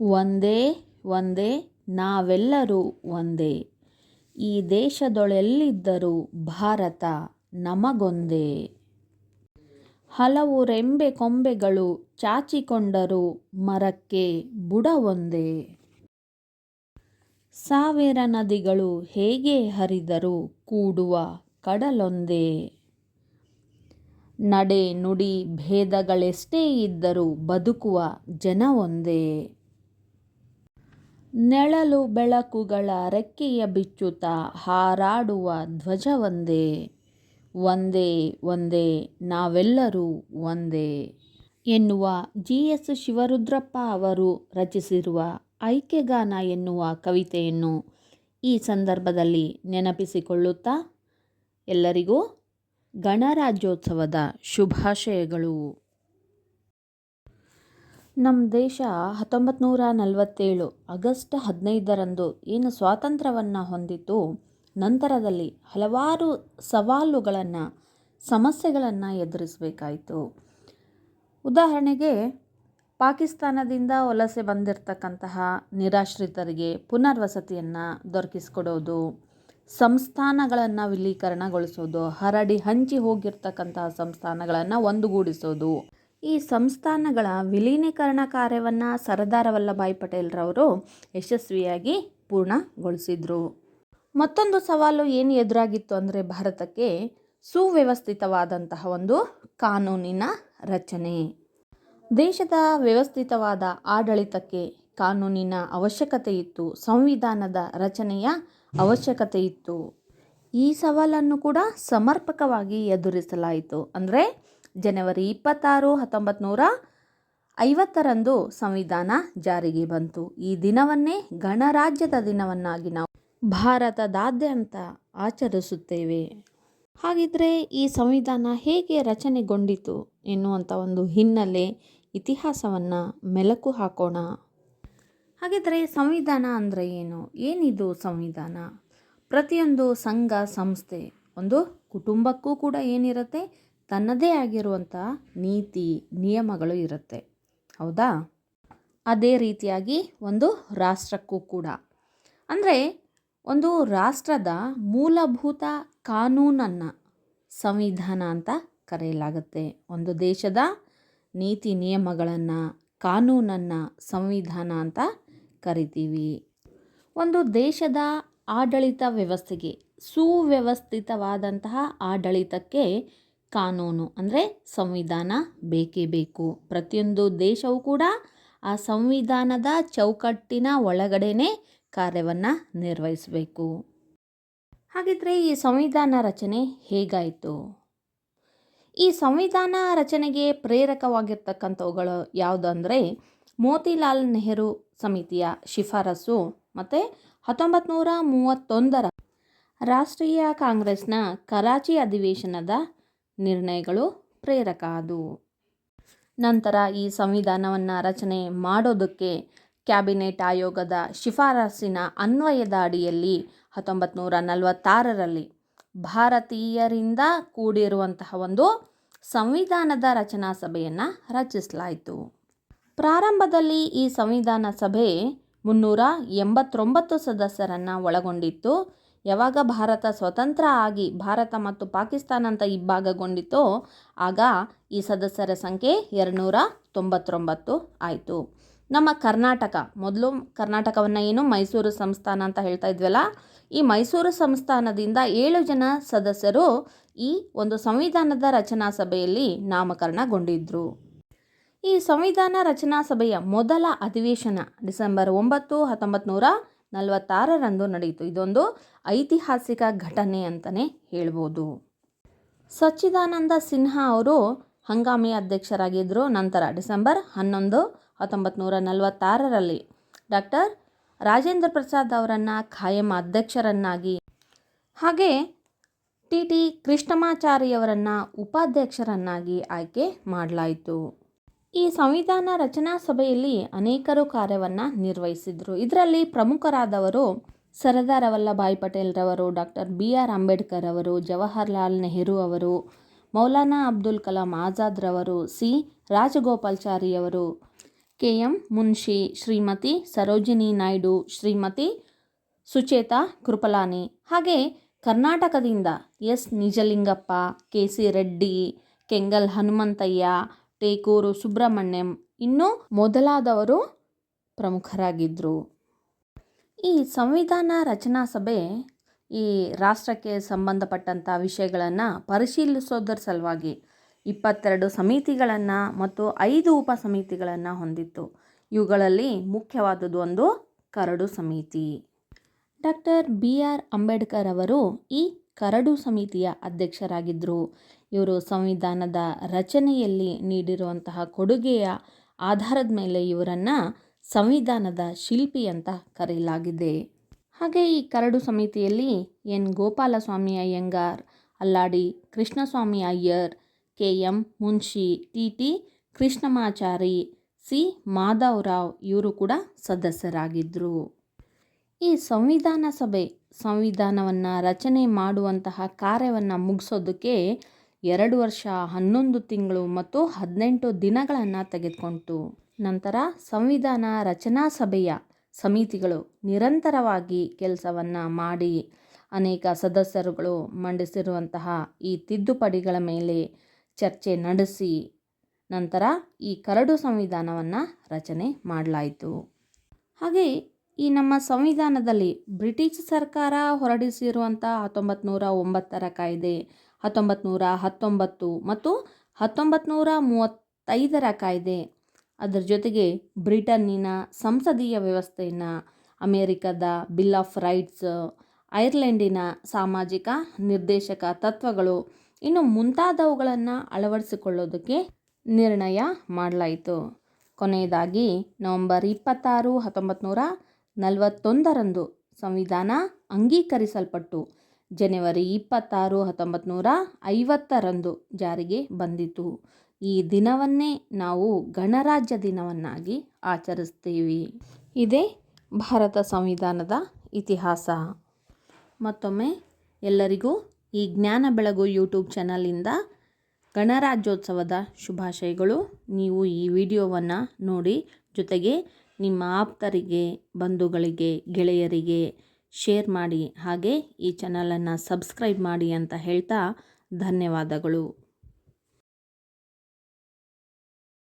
ಒಂದೇ ಒಂದೇ, ನಾವೆಲ್ಲರೂ ಒಂದೇ. ಈ ದೇಶದೊಳೆಲ್ಲಿದ್ದರೂ ಭಾರತ ನಮಗೊಂದೇ. ಹಲವು ರೆಂಬೆ ಕೊಂಬೆಗಳು ಚಾಚಿಕೊಂಡರೂ ಮರಕ್ಕೆ ಬುಡವೊಂದೇ. ಸಾವಿರ ನದಿಗಳು ಹೇಗೆ ಹರಿದರೂ ಕೂಡುವ ಕಡಲೊಂದೇ. ನಡೆ ನುಡಿ ಭೇದಗಳೆಷ್ಟೇ ಇದ್ದರೂ ಬದುಕುವ ಜನ ಒಂದೇ ನೆಳಲು ಬೆಳಕುಗಳ ರೆಕ್ಕೆಯ ಬಿಚ್ಚುತ ಹಾರಾಡುವ ಧ್ವಜವೊಂದೇ, ಒಂದೇ ಒಂದೇ, ನಾವೆಲ್ಲರೂ ಒಂದೇ ಎನ್ನುವ ಜಿ ಎಸ್ ಶಿವರುದ್ರಪ್ಪ ಅವರು ರಚಿಸಿರುವ ಐಕ್ಯಗಾನ ಎನ್ನುವ ಕವಿತೆಯನ್ನು ಈ ಸಂದರ್ಭದಲ್ಲಿ ನೆನಪಿಸಿಕೊಳ್ಳುತ್ತಾ ಎಲ್ಲರಿಗೂ ಗಣರಾಜ್ಯೋತ್ಸವದ ಶುಭಾಶಯಗಳು. ನಮ್ಮ ದೇಶ ಹತ್ತೊಂಬತ್ತು ನೂರ ನಲವತ್ತೇಳು ಆಗಸ್ಟ್ ಹದಿನೈದರಂದು ಏನು ಸ್ವಾತಂತ್ರ್ಯವನ್ನು ಹೊಂದಿತು ನಂತರದಲ್ಲಿ ಹಲವಾರು ಸವಾಲುಗಳನ್ನು, ಸಮಸ್ಯೆಗಳನ್ನು ಎದುರಿಸಬೇಕಾಯಿತು. ಉದಾಹರಣೆಗೆ, ಪಾಕಿಸ್ತಾನದಿಂದ ವಲಸೆ ಬಂದಿರತಕ್ಕಂತಹ ನಿರಾಶ್ರಿತರಿಗೆ ಪುನರ್ವಸತಿಯನ್ನು ದೊರಕಿಸಿಕೊಡೋದು, ಸಂಸ್ಥಾನಗಳನ್ನು ವಿಲೀಕರಣಗೊಳಿಸೋದು, ಹರಡಿ ಹಂಚಿ ಹೋಗಿರ್ತಕ್ಕಂತಹ ಸಂಸ್ಥಾನಗಳನ್ನು ಒಂದುಗೂಡಿಸೋದು ಈ ಸಂಸ್ಥಾನಗಳ ವಿಲೀನೀಕರಣ ಕಾರ್ಯವನ್ನು ಸರ್ದಾರ್ ವಲ್ಲಭಾಯಿ ಪಟೇಲ್ರವರು ಯಶಸ್ವಿಯಾಗಿ ಪೂರ್ಣಗೊಳಿಸಿದರು. ಮತ್ತೊಂದು ಸವಾಲು ಏನು ಎದುರಾಗಿತ್ತು ಅಂದರೆ ಭಾರತಕ್ಕೆ ಸುವ್ಯವಸ್ಥಿತವಾದಂತಹ ಒಂದು ಕಾನೂನಿನ ರಚನೆ. ದೇಶದ ವ್ಯವಸ್ಥಿತವಾದ ಆಡಳಿತಕ್ಕೆ ಕಾನೂನಿನ ಅವಶ್ಯಕತೆ ಇತ್ತು, ಸಂವಿಧಾನದ ರಚನೆಯ ಅವಶ್ಯಕತೆ ಇತ್ತು. ಈ ಸವಾಲನ್ನು ಕೂಡ ಸಮರ್ಪಕವಾಗಿ ಎದುರಿಸಲಾಯಿತು. ಅಂದರೆ ಜನವರಿ ಇಪ್ಪತ್ತಾರು ಹತ್ತೊಂಬತ್ತು ನೂರ ಐವತ್ತರಂದು ಸಂವಿಧಾನ ಜಾರಿಗೆ ಬಂತು. ಈ ದಿನವನ್ನೇ ಗಣರಾಜ್ಯದ ದಿನವನ್ನಾಗಿ ನಾವು ಭಾರತದಾದ್ಯಂತ ಆಚರಿಸುತ್ತೇವೆ. ಹಾಗಿದ್ರೆ ಈ ಸಂವಿಧಾನ ಹೇಗೆ ರಚನೆಗೊಂಡಿತು ಎನ್ನುವಂಥ ಒಂದು ಹಿನ್ನೆಲೆ ಇತಿಹಾಸವನ್ನು ಮೆಲುಕು ಹಾಕೋಣ. ಹಾಗಿದ್ರೆ ಸಂವಿಧಾನ ಅಂದರೆ ಏನು? ಏನಿದು ಸಂವಿಧಾನ? ಪ್ರತಿಯೊಂದು ಸಂಘ, ಸಂಸ್ಥೆ, ಒಂದು ಕುಟುಂಬಕ್ಕೂ ಕೂಡ ಏನಿರುತ್ತೆ? ತನ್ನದೇ ಆಗಿರುವಂಥ ನೀತಿ, ನಿಯಮಗಳು ಇರುತ್ತೆ. ಹೌದಾ? ಅದೇ ರೀತಿಯಾಗಿ ಒಂದು ರಾಷ್ಟ್ರಕ್ಕೂ ಕೂಡ. ಅಂದರೆ ಒಂದು ರಾಷ್ಟ್ರದ ಮೂಲಭೂತ ಕಾನೂನನ್ನು ಸಂವಿಧಾನ ಅಂತ ಕರೆಯಲಾಗುತ್ತೆ. ಒಂದು ದೇಶದ ನೀತಿ, ನಿಯಮಗಳನ್ನು, ಕಾನೂನನ್ನು ಸಂವಿಧಾನ ಅಂತ ಕರಿತೀವಿ. ಒಂದು ದೇಶದ ಆಡಳಿತ ವ್ಯವಸ್ಥೆಗೆ, ಸುವ್ಯವಸ್ಥಿತವಾದಂತಹ ಆಡಳಿತಕ್ಕೆ ಕಾನೂನು ಅಂದರೆ ಸಂವಿಧಾನ ಬೇಕೇ ಬೇಕು. ಪ್ರತಿಯೊಂದು ದೇಶವೂ ಕೂಡ ಆ ಸಂವಿಧಾನದ ಚೌಕಟ್ಟಿನ ಒಳಗಡೆನೇ ಕಾರ್ಯವನ್ನು ನಿರ್ವಹಿಸಬೇಕು. ಹಾಗಿದ್ರೆ ಈ ಸಂವಿಧಾನ ರಚನೆ ಹೇಗಾಯಿತು? ಈ ಸಂವಿಧಾನ ರಚನೆಗೆ ಪ್ರೇರಕವಾಗಿರ್ತಕ್ಕಂಥವುಗಳು ಯಾವುದು ಅಂದರೆ ಮೋತಿಲಾಲ್ ನೆಹರು ಸಮಿತಿಯ ಶಿಫಾರಸು ಮತ್ತು ಹತ್ತೊಂಬತ್ತು ನೂರ ಮೂವತ್ತೊಂದರ ರಾಷ್ಟ್ರೀಯ ಕಾಂಗ್ರೆಸ್ನ ಕರಾಚಿ ಅಧಿವೇಶನದ ನಿರ್ಣಯಗಳು ಪ್ರೇರಕ ಅದು. ನಂತರ ಈ ಸಂವಿಧಾನವನ್ನು ರಚನೆ ಮಾಡೋದಕ್ಕೆ ಕ್ಯಾಬಿನೆಟ್ ಆಯೋಗದ ಶಿಫಾರಸ್ಸಿನ ಅನ್ವಯದ ಅಡಿಯಲ್ಲಿ ಹತ್ತೊಂಬತ್ತು ನೂರ ನಲವತ್ತಾರರಲ್ಲಿ ಭಾರತೀಯರಿಂದ ಕೂಡಿರುವಂತಹ ಒಂದು ಸಂವಿಧಾನದ ರಚನಾ ಸಭೆಯನ್ನು ರಚಿಸಲಾಯಿತು. ಪ್ರಾರಂಭದಲ್ಲಿ ಈ ಸಂವಿಧಾನ ಸಭೆ ಮುನ್ನೂರ ಎಂಬತ್ತೊಂಬತ್ತು ಸದಸ್ಯರನ್ನು ಒಳಗೊಂಡಿತ್ತು. ಯಾವಾಗ ಭಾರತ ಸ್ವತಂತ್ರ ಆಗಿ ಭಾರತ ಮತ್ತು ಪಾಕಿಸ್ತಾನ ಅಂತ ಇಬ್ಬಾಗಗೊಂಡಿತೋ ಆಗ ಈ ಸದಸ್ಯರ ಸಂಖ್ಯೆ ಎರಡುನೂರ ತೊಂಬತ್ತೊಂಬತ್ತು ಆಯಿತು. ನಮ್ಮ ಕರ್ನಾಟಕ, ಮೊದಲು ಕರ್ನಾಟಕವನ್ನು ಏನು ಮೈಸೂರು ಸಂಸ್ಥಾನ ಅಂತ ಹೇಳ್ತಾ ಇದ್ವಲ್ಲ, ಈ ಮೈಸೂರು ಸಂಸ್ಥಾನದಿಂದ ಏಳು ಜನ ಸದಸ್ಯರು ಈ ಒಂದು ಸಂವಿಧಾನದ ರಚನಾ ಸಭೆಯಲ್ಲಿ ನಾಮಕರಣಗೊಂಡಿದ್ದರು ಈ ಸಂವಿಧಾನ ರಚನಾ ಸಭೆಯ ಮೊದಲ ಅಧಿವೇಶನ ಡಿಸೆಂಬರ್ ಒಂಬತ್ತು ಹತ್ತೊಂಬತ್ತು ನೂರ ನಲವತ್ತಾರರಂದು ನಡೆಯಿತು. ಇದೊಂದು ಐತಿಹಾಸಿಕ ಘಟನೆ ಅಂತಲೇ ಹೇಳ್ಬೋದು. ಸಚ್ಚಿದಾನಂದ ಸಿನ್ಹಾ ಅವರು ಹಂಗಾಮಿ ಅಧ್ಯಕ್ಷರಾಗಿದ್ದರು ನಂತರ ಡಿಸೆಂಬರ್ ಹನ್ನೊಂದು ಹತ್ತೊಂಬತ್ತು ನೂರ ನಲವತ್ತಾರರಲ್ಲಿ ಡಾಕ್ಟರ್ ರಾಜೇಂದ್ರ ಪ್ರಸಾದ್ ಅವರನ್ನು ಖಾಯಂ ಅಧ್ಯಕ್ಷರನ್ನಾಗಿ ಹಾಗೆ ಟಿ ಟಿ ಕೃಷ್ಣಮಾಚಾರಿಯವರನ್ನು ಉಪಾಧ್ಯಕ್ಷರನ್ನಾಗಿ ಆಯ್ಕೆ ಮಾಡಲಾಯಿತು. ಈ ಸಂವಿಧಾನ ರಚನಾ ಸಭೆಯಲ್ಲಿ ಅನೇಕರು ಕಾರ್ಯವನ್ನು ನಿರ್ವಹಿಸಿದರು. ಇದರಲ್ಲಿ ಪ್ರಮುಖರಾದವರು ಸರದಾರ ವಲ್ಲಭಾಯ್ ಪಟೇಲ್ ರವರು, ಡಾಕ್ಟರ್ ಬಿ ಆರ್ ಅಂಬೇಡ್ಕರ್ ಅವರು ಜವಾಹರ್ಲಾಲ್ ನೆಹರು ಅವರು, ಮೌಲಾನಾ ಅಬ್ದುಲ್ ಕಲಾಂ ಆಜಾದ್ ರವರು, ಸಿ ರಾಜಗೋಪಾಲ್ಚಾರಿಯವರು ಕೆ ಎಂ ಮುನ್ಷಿ, ಶ್ರೀಮತಿ ಸರೋಜಿನಿ ನಾಯ್ಡು, ಶ್ರೀಮತಿ ಸುಚೇತಾ ಕೃಪಲಾನಿ. ಹಾಗೆ ಕರ್ನಾಟಕದಿಂದ S Nijalingappa, K C Reddy, Kengal Hanumanthaiah Tekur Subrahmanyam ಇನ್ನೂ ಮೊದಲಾದವರು ಪ್ರಮುಖರಾಗಿದ್ದರು ಈ ಸಂವಿಧಾನ ರಚನಾ ಸಭೆ ಈ ರಾಷ್ಟ್ರಕ್ಕೆ ಸಂಬಂಧಪಟ್ಟಂಥ ವಿಷಯಗಳನ್ನು ಪರಿಶೀಲಿಸೋದರ ಸಲುವಾಗಿ ಇಪ್ಪತ್ತೆರಡು ಸಮಿತಿಗಳನ್ನು ಮತ್ತು ಐದು ಉಪ ಸಮಿತಿಗಳನ್ನು ಹೊಂದಿತ್ತು. ಇವುಗಳಲ್ಲಿ ಮುಖ್ಯವಾದದ್ದು ಒಂದು ಕರಡು ಸಮಿತಿ. ಡಾಕ್ಟರ್ ಬಿ ಆರ್ ಅಂಬೇಡ್ಕರ್ ಅವರು ಈ ಕರಡು ಸಮಿತಿಯ ಅಧ್ಯಕ್ಷರಾಗಿದ್ದರು ಇವರು ಸಂವಿಧಾನದ ರಚನೆಯಲ್ಲಿ ನೀಡಿರುವಂತಹ ಕೊಡುಗೆಯ ಆಧಾರದ ಮೇಲೆ ಇವರನ್ನು ಸಂವಿಧಾನದ ಶಿಲ್ಪಿ ಅಂತ ಕರೆಯಲಾಗಿದೆ. ಹಾಗೆ ಈ ಕರಡು ಸಮಿತಿಯಲ್ಲಿ N. Gopalaswami Ayyangar, Alladi Krishnaswami Iyer, K. M. Munshi, T. T. Krishnamachari, C. Madhavrao ಇವರು ಕೂಡ ಸದಸ್ಯರಾಗಿದ್ದರು ಈ ಸಂವಿಧಾನ ಸಭೆ ಸಂವಿಧಾನವನ್ನು ರಚನೆ ಮಾಡುವಂತಹ ಕಾರ್ಯವನ್ನು ಮುಗಿಸೋದಕ್ಕೆ ಎರಡು ವರ್ಷ, ಹನ್ನೊಂದು ತಿಂಗಳು ಮತ್ತು ಹದಿನೆಂಟು ದಿನಗಳನ್ನು ತೆಗೆದುಕೊಂಡು ನಂತರ ಸಂವಿಧಾನ ರಚನಾ ಸಭೆಯ ಸಮಿತಿಗಳು ನಿರಂತರವಾಗಿ ಕೆಲಸವನ್ನು ಮಾಡಿ ಅನೇಕ ಸದಸ್ಯರುಗಳು ಮಂಡಿಸಿರುವಂತಹ ಈ ತಿದ್ದುಪಡಿಗಳ ಮೇಲೆ ಚರ್ಚೆ ನಡೆಸಿ ನಂತರ ಈ ಕರಡು ಸಂವಿಧಾನವನ್ನು ರಚನೆ ಮಾಡಲಾಯಿತು. ಹಾಗೆ ಈ ನಮ್ಮ ಸಂವಿಧಾನದಲ್ಲಿ ಬ್ರಿಟಿಷ್ ಸರ್ಕಾರ ಹೊರಡಿಸಿರುವಂಥ ಹತ್ತೊಂಬತ್ತು ನೂರ ಒಂಬತ್ತರ ಕಾಯ್ದೆ ಹತ್ತೊಂಬತ್ತು ನೂರ ಹತ್ತೊಂಬತ್ತು ಮತ್ತು ಹತ್ತೊಂಬತ್ತು ನೂರ ಮೂವತ್ತೈದರ ಕಾಯ್ದೆ. ಅದರ ಜೊತೆಗೆ ಬ್ರಿಟನ್ನಿನ ಸಂಸದೀಯ ವ್ಯವಸ್ಥೆಯನ್ನು, ಅಮೇರಿಕದ ಬಿಲ್ ಆಫ್ ರೈಟ್ಸ್ ಐರ್ಲೆಂಡಿನ ಸಾಮಾಜಿಕ ನಿರ್ದೇಶಕ ತತ್ವಗಳು ಇನ್ನು ಮುಂತಾದವುಗಳನ್ನು ಅಳವಡಿಸಿಕೊಳ್ಳೋದಕ್ಕೆ ನಿರ್ಣಯ ಮಾಡಲಾಯಿತು. ಕೊನೆಯದಾಗಿ ನವೆಂಬರ್ ಇಪ್ಪತ್ತಾರು ಹತ್ತೊಂಬತ್ತು ನೂರ ನಲವತ್ತೊಂದರಂದು ಸಂವಿಧಾನ ಅಂಗೀಕರಿಸಲ್ಪಟ್ಟು ಜನವರಿ ಇಪ್ಪತ್ತಾರು ಹತ್ತೊಂಬತ್ತು ನೂರ ಐವತ್ತರಂದು ಜಾರಿಗೆ ಬಂದಿತು. ಈ ದಿನವನ್ನೇ ನಾವು ಗಣರಾಜ್ಯ ದಿನವನ್ನಾಗಿ ಆಚರಿಸ್ತೀವಿ ಇದೇ ಭಾರತ ಸಂವಿಧಾನದ ಇತಿಹಾಸ. ಮತ್ತೊಮ್ಮೆ ಎಲ್ಲರಿಗೂ ಈ ಜ್ಞಾನ ಬೆಳಗು ಯೂಟ್ಯೂಬ್ ಚಾನಲಿಂದ ಗಣರಾಜ್ಯೋತ್ಸವದ ಶುಭಾಶಯಗಳು. ನೀವು ಈ ವಿಡಿಯೋವನ್ನು ನೋಡಿ ಜೊತೆಗೆ ನಿಮ್ಮ ಆಪ್ತರಿಗೆ ಬಂಧುಗಳಿಗೆ ಗೆಳೆಯರಿಗೆ ಶೇರ್ ಮಾಡಿ. ಹಾಗೆ ಈ ಚಾನಲನ್ನು ಸಬ್ಸ್ಕ್ರೈಬ್ ಮಾಡಿ ಅಂತ ಹೇಳ್ತಾ ಧನ್ಯವಾದಗಳು.